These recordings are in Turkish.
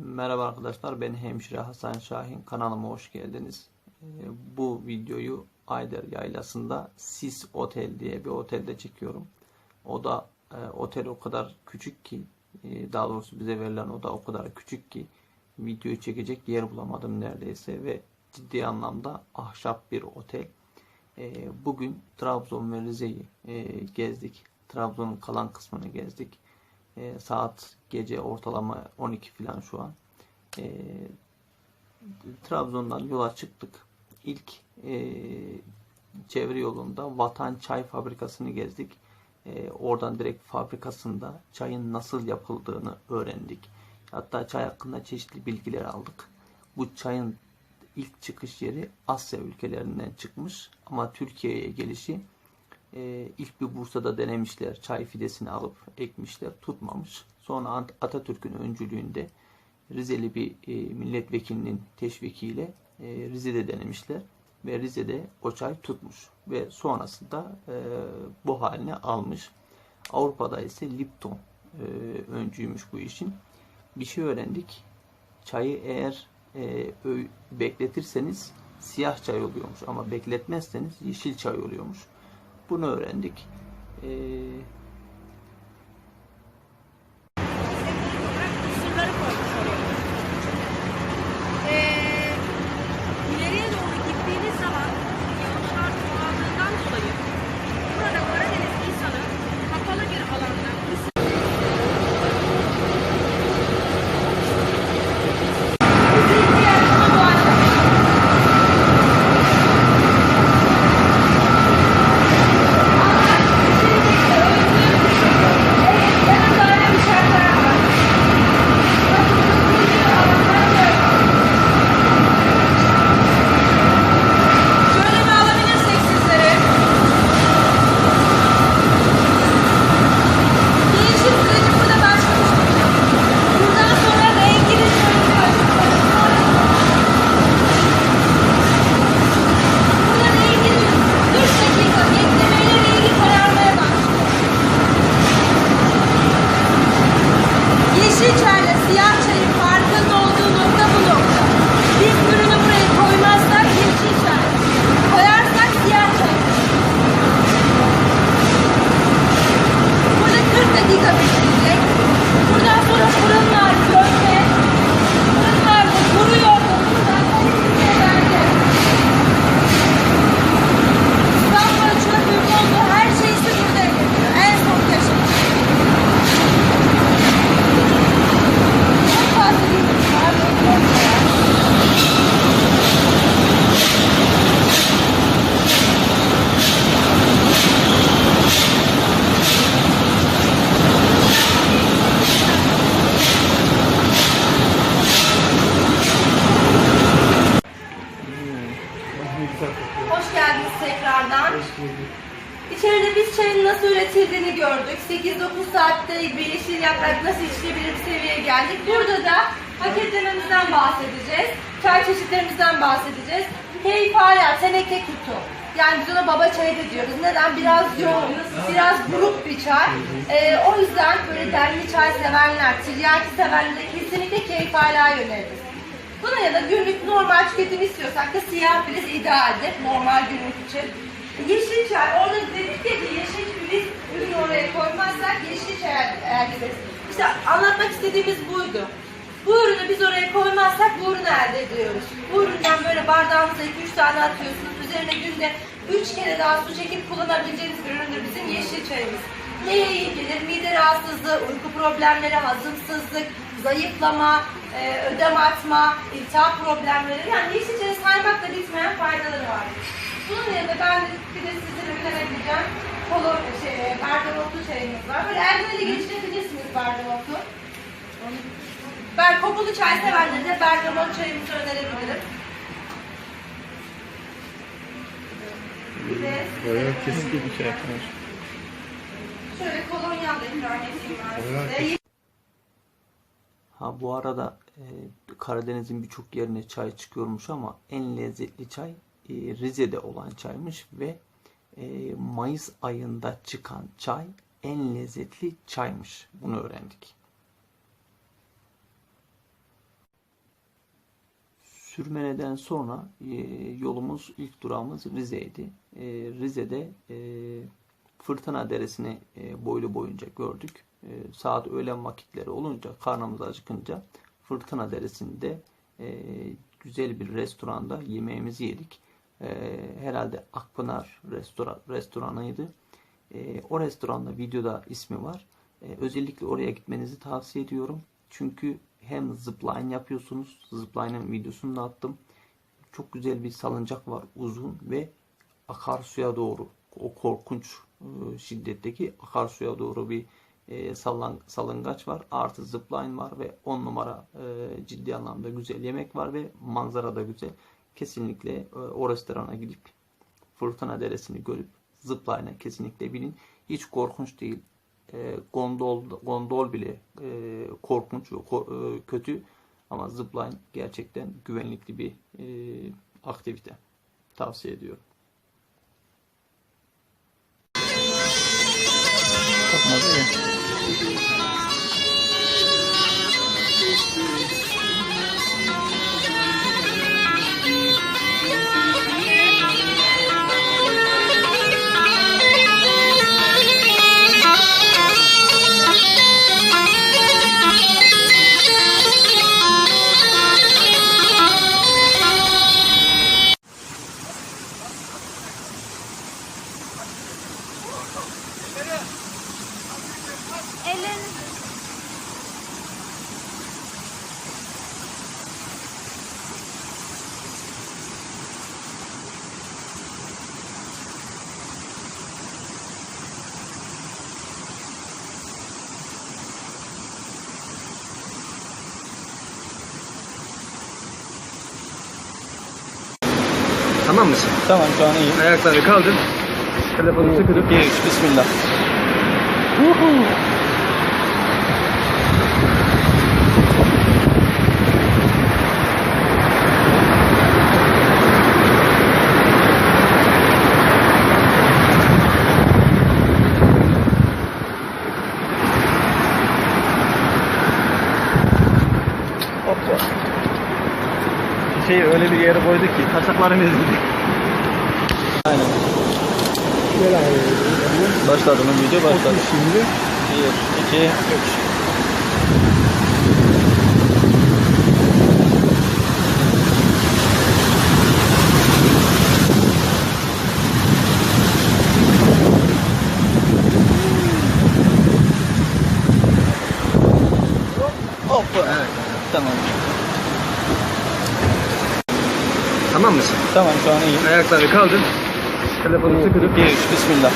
Merhaba arkadaşlar ben hemşire Hasan Şahin kanalıma hoş geldiniz. Ee, Bu videoyu Ayder Yaylası'nda Sis Otel diye bir otelde çekiyorum. O da e, otel o kadar küçük ki e, daha doğrusu bize verilen oda o kadar küçük ki videoyu çekecek yer bulamadım neredeyse ve ciddi anlamda ahşap bir otel. E, Bugün Trabzon ve Rize'yi gezdik. Trabzon'un kalan kısmını gezdik. E, saat gece ortalama 12 falan şu an. E, Trabzon'dan yola çıktık. İlk e, çevre yolunda Vatan Çay Fabrikası'nı gezdik. E, oradan direkt fabrikasında çayın nasıl yapıldığını öğrendik. Hatta çay hakkında çeşitli bilgiler aldık. Bu çayın ilk çıkış yeri Asya ülkelerinden çıkmış ama Türkiye'ye gelişi e, ilk bir Bursa'da denemişler. Çay fidesini alıp ekmişler. Tutmamış. Sonra Atatürk'ün öncülüğünde Rizeli bir e, milletvekilinin teşvikiyle e, Rize'de denemişler. Ve Rize'de o çay tutmuş. Ve sonrasında e, bu haline almış. Avrupa'da ise Lipton e, öncüymüş bu işin. Bir şey öğrendik. Çayı eğer e, bekletirseniz siyah çay oluyormuş. Ama bekletmezseniz yeşil çay oluyormuş. Bunu öğrendik. Ee, Sırları koymuş oraya. Ee, ileriye doğru gittiğiniz zaman yağışlar çoğaldığından dolayı burada Karadeniz insanı kapalı bir alanda Şöyle bir alabilirsek sizleri. Değişim süreci burada başlamış olacak. Buradan sonra rengini süreci başlayacak. Burada rengini 3 dakika beklemeyle rengi kararmaya başlıyor. Yeşil çayla siyah çayın farkında olduğu nokta bu nokta. Biz ürünü buraya koymazsak yeşil çay, koyarsak siyah çay. Burada 40 dakika bekleyecek. Buradan sonra fırınlar dönme. Fırınlar da kuruyor. Buradan temizliğe verdi. İstanbul'a çöpün olduğu her şeysi burada yapıyor. En son yaşam. Çok fazla bir var. Hoş geldiniz tekrardan. İçeride biz çayın nasıl üretildiğini gördük. 8-9 saatte bir yeşil yaprak nasıl içilebilir bir seviyeye geldik. Burada da paketlememizden bahsedeceğiz. Çay çeşitlerimizden bahsedeceğiz. Keyif hala teneke kutu. Yani biz ona baba çayı da diyoruz. Neden? Biraz yoğun, biraz buruk bir çay. Ee, o yüzden böyle demli çay sevenler, tiryaki sevenlere kesinlikle keyif hala yöneliriz. Buna ya da günlük normal tüketim istiyorsak da siyah filiz idealdir normal günlük için. Yeşil çay, orada dedik ya ki yeşil filiz ürünü oraya koymazsak yeşil çay elde ederiz. İşte anlatmak istediğimiz buydu. Bu ürünü biz oraya koymazsak bu ürünü elde ediyoruz. Bu üründen böyle bardağınıza 2-3 tane atıyorsunuz. Üzerine günde 3 kere daha su çekip kullanabileceğiniz bir üründür bizim yeşil çayımız. Neye iyi gelir? Mide rahatsızlığı, uyku problemleri, hazımsızlık, zayıflama, e, ödem atma, iltihap problemleri. Yani yeşil çayı saymakla bitmeyen faydaları var. Bunun yerine ben de bir de sizlere önerebileceğim kolo, şey, e, bergamotlu çayımız var. Böyle eldivenle geliştirebilirsiniz bergamotu. Ben kokulu çay sevenlere de bergamot çayımızı önerebilirim. Bayağı keskin bir şey yapmış. şöyle kolonya da ikram edeyim ben size. Bu arada e, Karadeniz'in birçok yerine çay çıkıyormuş ama en lezzetli çay e, Rize'de olan çaymış ve e, Mayıs ayında çıkan çay en lezzetli çaymış. Bunu öğrendik. Sürmene'den sonra e, yolumuz ilk durağımız Rize'ydi. E, Rize'de e, Fırtına Deresi'ni e, boylu boyunca gördük. E, saat öğlen vakitleri olunca karnımız acıkınca Fırtına Deresi'nde e, güzel bir restoranda yemeğimizi yedik. E, herhalde Akpınar restoran, restoranıydı. E, o restoranda videoda ismi var. E, özellikle oraya gitmenizi tavsiye ediyorum. Çünkü hem zipline yapıyorsunuz. Zipline'ın videosunu da attım. Çok güzel bir salıncak var uzun ve akarsuya doğru o korkunç e, şiddetteki akarsuya doğru bir e, sallan, salıngaç var. Artı zipline var ve 10 numara e, ciddi anlamda güzel yemek var ve manzara da güzel. Kesinlikle e, o restorana gidip Fırtına Deresi'ni görüp zipline'a kesinlikle binin. Hiç korkunç değil. E, gondol gondol bile e, korkunç, ko- e, kötü ama zipline gerçekten güvenlikli bir e, aktivite. Tavsiye ediyorum. Kalkmaz ya. Ellerini Tamam mısın? Tamam şu an iyiyim. Ayaklarını kaldır. Telefonu sıkı tut. 1 3 bismillah. Hoppa. Şey öyle bir yere koyduk ki taşaklarım ezildi. Aynen. Başladı mı video başladı. Şimdi 1, 2, 3. Hoppa. Evet. Tamam. Tamam mısın? Tamam şu an iyiyim. Ayaklarını kaldır. Telefonu sıkı tut. 1 3 bismillah.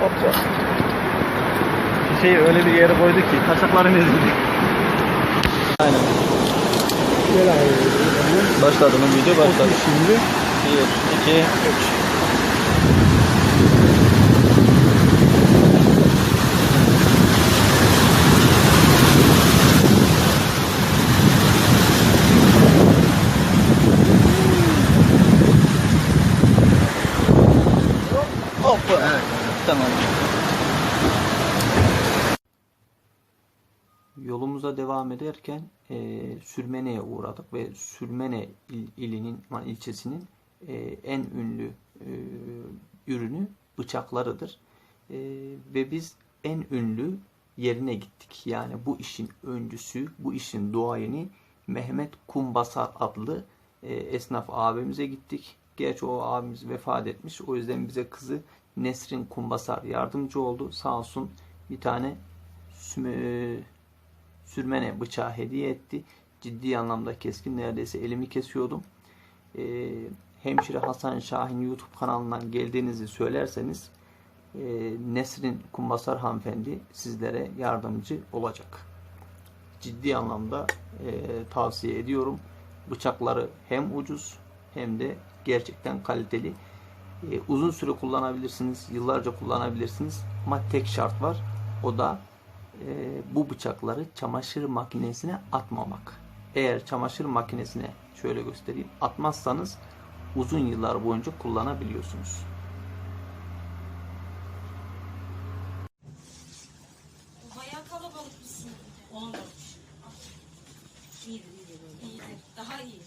Hoppa. Şey öyle bir yere taşaklarım ezildi. Aynen. Başladı mı video başladı. Şimdi 1, 2, 3. Hoppa. Evet. Tamam. Yolumuza devam ederken e, Sürmene'ye uğradık ve Sürmene il- ilinin, ilçesinin e, en ünlü e, ürünü bıçaklarıdır. E, ve biz en ünlü yerine gittik. Yani bu işin öncüsü, bu işin duayeni Mehmet Kumbasar adlı e, esnaf abimize gittik. Gerçi o abimiz vefat etmiş. O yüzden bize kızı Nesrin Kumbasar yardımcı oldu. Sağ olsun bir tane sürmene bıçağı hediye etti. Ciddi anlamda keskin. Neredeyse elimi kesiyordum. Ee, Hemşire Hasan Şahin YouTube kanalından geldiğinizi söylerseniz e, Nesrin Kumbasar hanımefendi sizlere yardımcı olacak. Ciddi anlamda e, tavsiye ediyorum. Bıçakları hem ucuz hem de gerçekten kaliteli. E, uzun süre kullanabilirsiniz, yıllarca kullanabilirsiniz. Ama tek şart var. O da e, bu bıçakları çamaşır makinesine atmamak. Eğer çamaşır makinesine şöyle göstereyim atmazsanız uzun yıllar boyunca kullanabiliyorsunuz. Bayağı kalabalık sınıf. Olmamış. İyidir, iyidir. İyidir, daha iyi.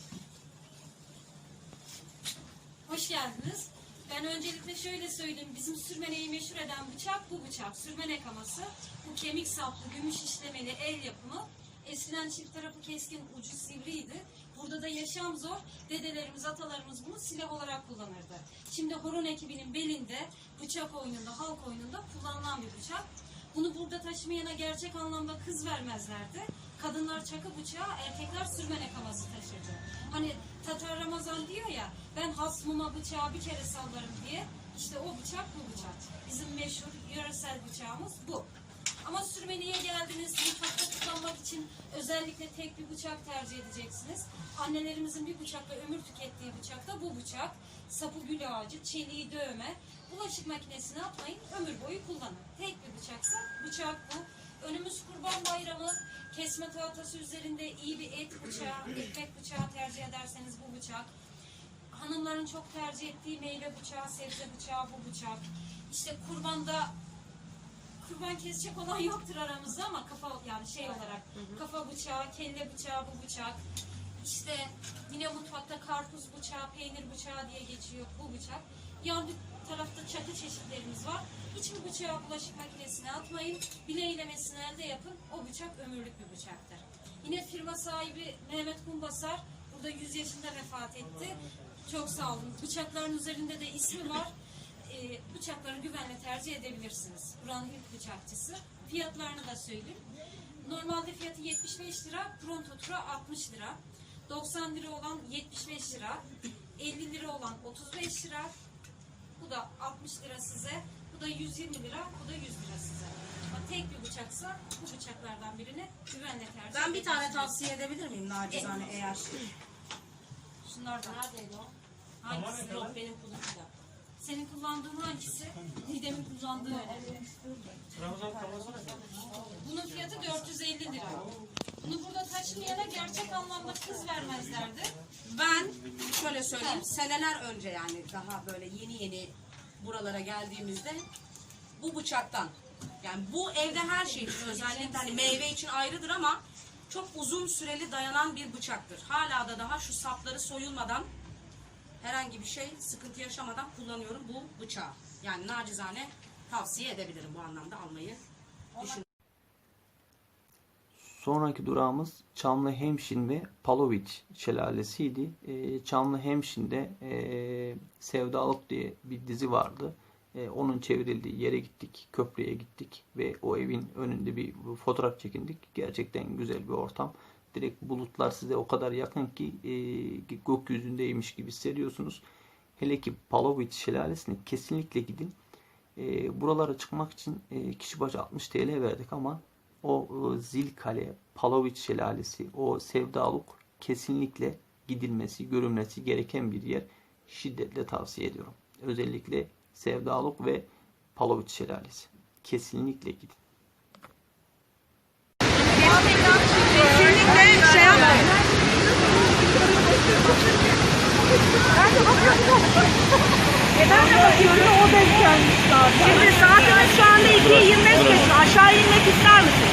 Hoş geldiniz. Ben öncelikle şöyle söyleyeyim. Bizim sürmeneyi meşhur eden bıçak bu bıçak. Sürmene kaması. Bu kemik saplı, gümüş işlemeli el yapımı. Eskiden çift tarafı keskin, ucu sivriydi. Burada da yaşam zor. Dedelerimiz, atalarımız bunu silah olarak kullanırdı. Şimdi horon ekibinin belinde, bıçak oyununda, halk oyununda kullanılan bir bıçak. Bunu burada taşımayana gerçek anlamda kız vermezlerdi. Kadınlar çakı bıçağı, erkekler sürmene kaması taşırdı. Hani Tatar Ramazan diyor ya, ben hasmıma bıçağı bir kere sallarım diye. İşte o bıçak bu bıçak. Bizim meşhur yöresel bıçağımız bu. Ama sürmeliğe geldiniz, mutfakta kullanmak için özellikle tek bir bıçak tercih edeceksiniz. Annelerimizin bir bıçakla ömür tükettiği bıçak da bu bıçak. Sapı gül ağacı, çeliği dövme. Bulaşık makinesine atmayın, ömür boyu kullanın. Tek bir bıçaksa bıçak bu. Önümüz kurban bayramı. Kesme tahtası üzerinde iyi bir et bıçağı, ekmek bıçağı tercih ederseniz bu bıçak. Hanımların çok tercih ettiği meyve bıçağı, sebze bıçağı bu bıçak. İşte kurbanda kurban kesecek olan yoktur aramızda ama kafa yani şey olarak kafa bıçağı, kelle bıçağı bu bıçak. İşte yine mutfakta karpuz bıçağı, peynir bıçağı diye geçiyor bu bıçak. Yan bir tarafta çatı çeşitlerimiz var. Hiçbir bıçağı bulaşık makinesine atmayın. Bileylemesini elde yapın. O bıçak ömürlük bir bıçaktır. Yine firma sahibi Mehmet Kumbasar burada 100 yaşında vefat etti. Çok sağ olun. Bıçakların üzerinde de ismi var e, bıçakları güvenle tercih edebilirsiniz. Buranın ilk bıçakçısı. Fiyatlarını da söyleyeyim. Normalde fiyatı 75 lira, Pronto Tura 60 lira. 90 lira olan 75 lira. 50 lira olan 35 lira. Da 60 lira size. Bu da 120 lira. Bu da 100 lira size. Ama tek bir bıçaksa bu bıçaklardan birini güvenle tercih Ben bir tane edebilirsiniz. tavsiye edebilir miyim nacizane eğer? Şunlardan. Neredeydi o? Hangisi? Yok benim kullanımda. Senin kullandığın hangisi? Didem'in kullandığı önemli. Bunun fiyatı 450 lira. Bunu burada taşımayana gerçek anlamda kız vermezlerdi. Ben şöyle söyleyeyim seneler önce yani daha böyle yeni yeni buralara geldiğimizde bu bıçaktan yani bu evde her şey için özellikle hani meyve için ayrıdır ama çok uzun süreli dayanan bir bıçaktır. Hala da daha şu sapları soyulmadan herhangi bir şey sıkıntı yaşamadan kullanıyorum bu bıçağı. Yani nacizane tavsiye edebilirim bu anlamda almayı düşünüyorum. Sonraki durağımız Çamlıhemşin ve Paloviç şelalesiydi. Ee, Çamlıhemşin'de e, Sevdalık diye bir dizi vardı. E, onun çevrildiği yere gittik, köprüye gittik ve o evin önünde bir fotoğraf çekindik. Gerçekten güzel bir ortam. Direkt bulutlar size o kadar yakın ki e, gökyüzündeymiş gibi hissediyorsunuz. Hele ki Paloviç şelalesine kesinlikle gidin. E, buralara çıkmak için e, kişi başı 60 TL verdik ama o e, Zilkale, Paloviç şelalesi, o Sevdaluk kesinlikle gidilmesi, görülmesi gereken bir yer. Şiddetle tavsiye ediyorum. Özellikle Sevdaluk ve Paloviç şelalesi. Kesinlikle gidin. Şimdi saatimiz şu anda 2'yi 25 geçiyor. Aşağı inmek ister misin?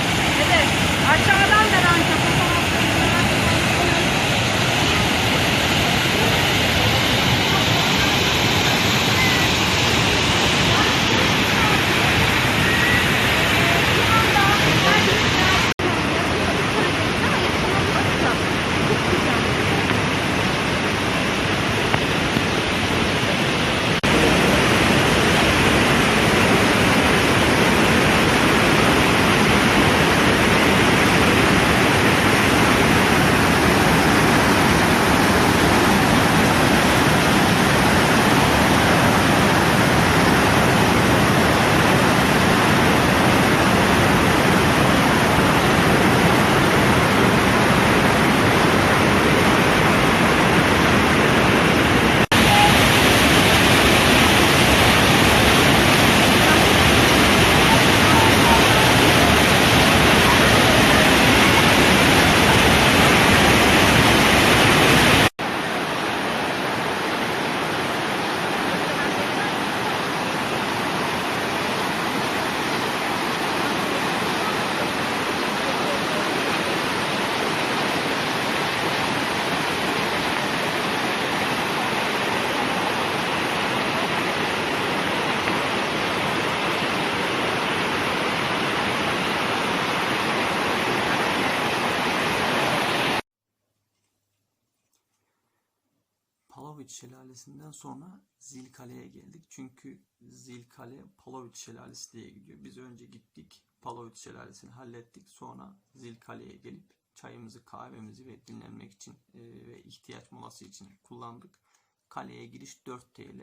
Paloviç Şelalesi'nden sonra Zilkale'ye geldik. Çünkü Zilkale Paloviç Şelalesi diye gidiyor. Biz önce gittik Paloviç Şelalesi'ni hallettik. Sonra Zilkale'ye gelip çayımızı, kahvemizi ve dinlenmek için e, ve ihtiyaç molası için kullandık. Kaleye giriş 4 TL.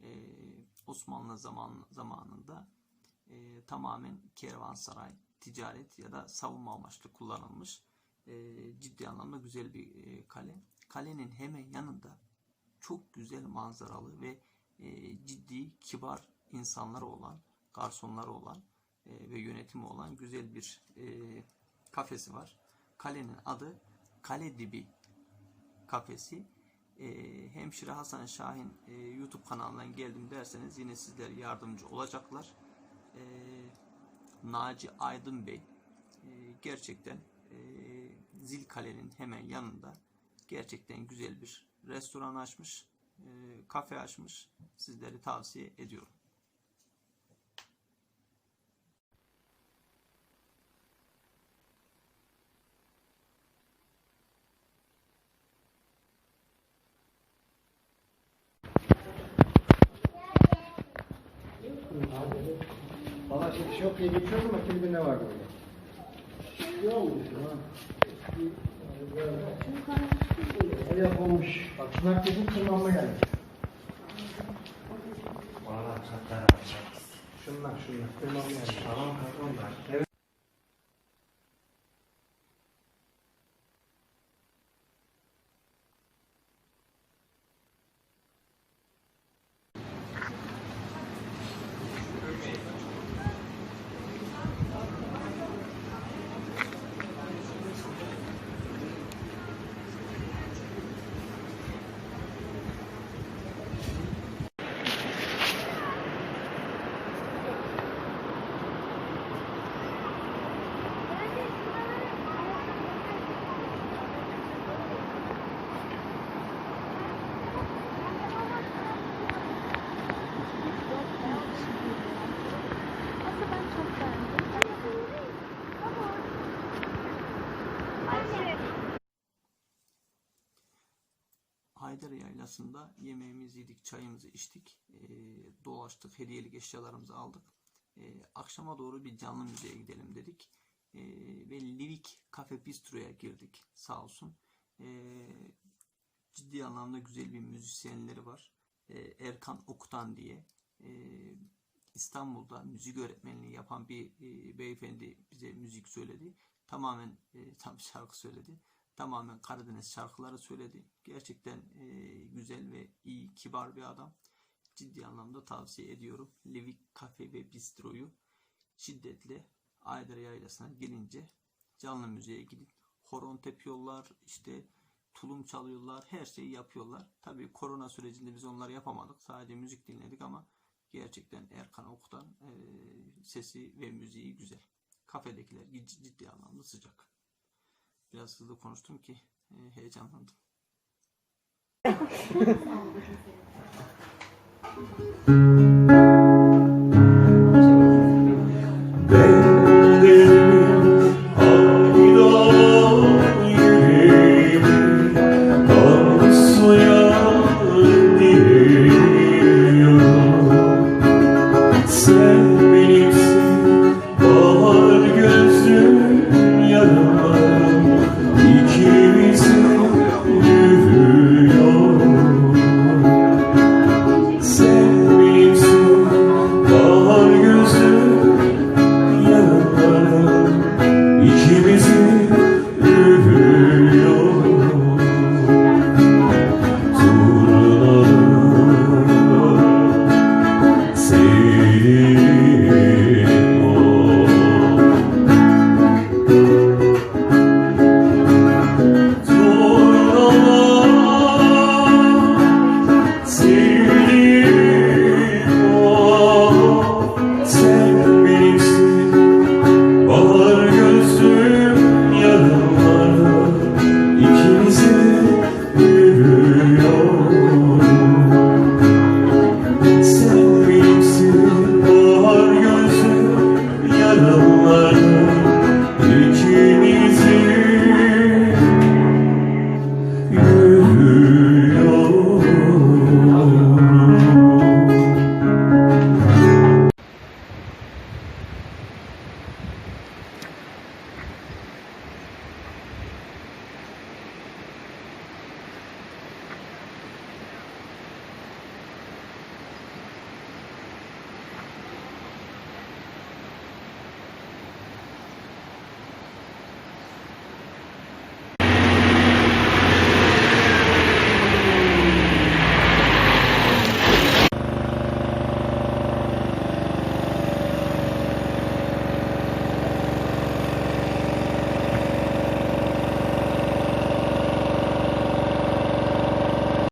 E, Osmanlı zaman, zamanında e, tamamen kervansaray, ticaret ya da savunma amaçlı kullanılmış. E, ciddi anlamda güzel bir e, kale. Kalenin hemen yanında çok güzel manzaralı ve e, ciddi, kibar insanları olan, garsonları olan e, ve yönetimi olan güzel bir e, kafesi var. Kalenin adı Kale Dibi kafesi. E, Hemşire Hasan Şahin e, YouTube kanalından geldim derseniz yine sizler yardımcı olacaklar. E, Naci Aydın Bey e, gerçekten e, Zilkale'nin hemen yanında gerçekten güzel bir restoran açmış, e, kafe açmış. Sizleri tavsiye ediyorum. Valla şimdi bir şey yok diye geçiyorum ama kim bilir ne var burada. Ne El yapılmış. Bak şunak dedim tırmanma gelmiş. Şunlar şunlar tırmanma gelmiş. Tamam onlar. Evet. Haydar Yaylası'nda yemeğimizi yedik, çayımızı içtik, e, dolaştık, hediyelik eşyalarımızı aldık. E, akşama doğru bir canlı müzeye gidelim dedik. E, ve Livik Cafe Bistro'ya girdik sağ olsun. E, ciddi anlamda güzel bir müzisyenleri var. E, Erkan Okutan diye. E, İstanbul'da müzik öğretmenliği yapan bir e, beyefendi bize müzik söyledi. Tamamen e, tam şarkı söyledi. Tamamen Karadeniz şarkıları söyledi. Gerçekten e, güzel ve iyi, kibar bir adam. Ciddi anlamda tavsiye ediyorum. Livik Cafe ve Bistro'yu şiddetle Aydar Yaylası'na gelince canlı müziğe gidin. Horon tepiyorlar, işte tulum çalıyorlar, her şeyi yapıyorlar. Tabii korona sürecinde biz onları yapamadık. Sadece müzik dinledik ama gerçekten Erkan Ok'tan e, sesi ve müziği güzel. Kafedekiler ciddi anlamda sıcak. Biraz hızlı konuştum ki e, heyecanlandım. Sen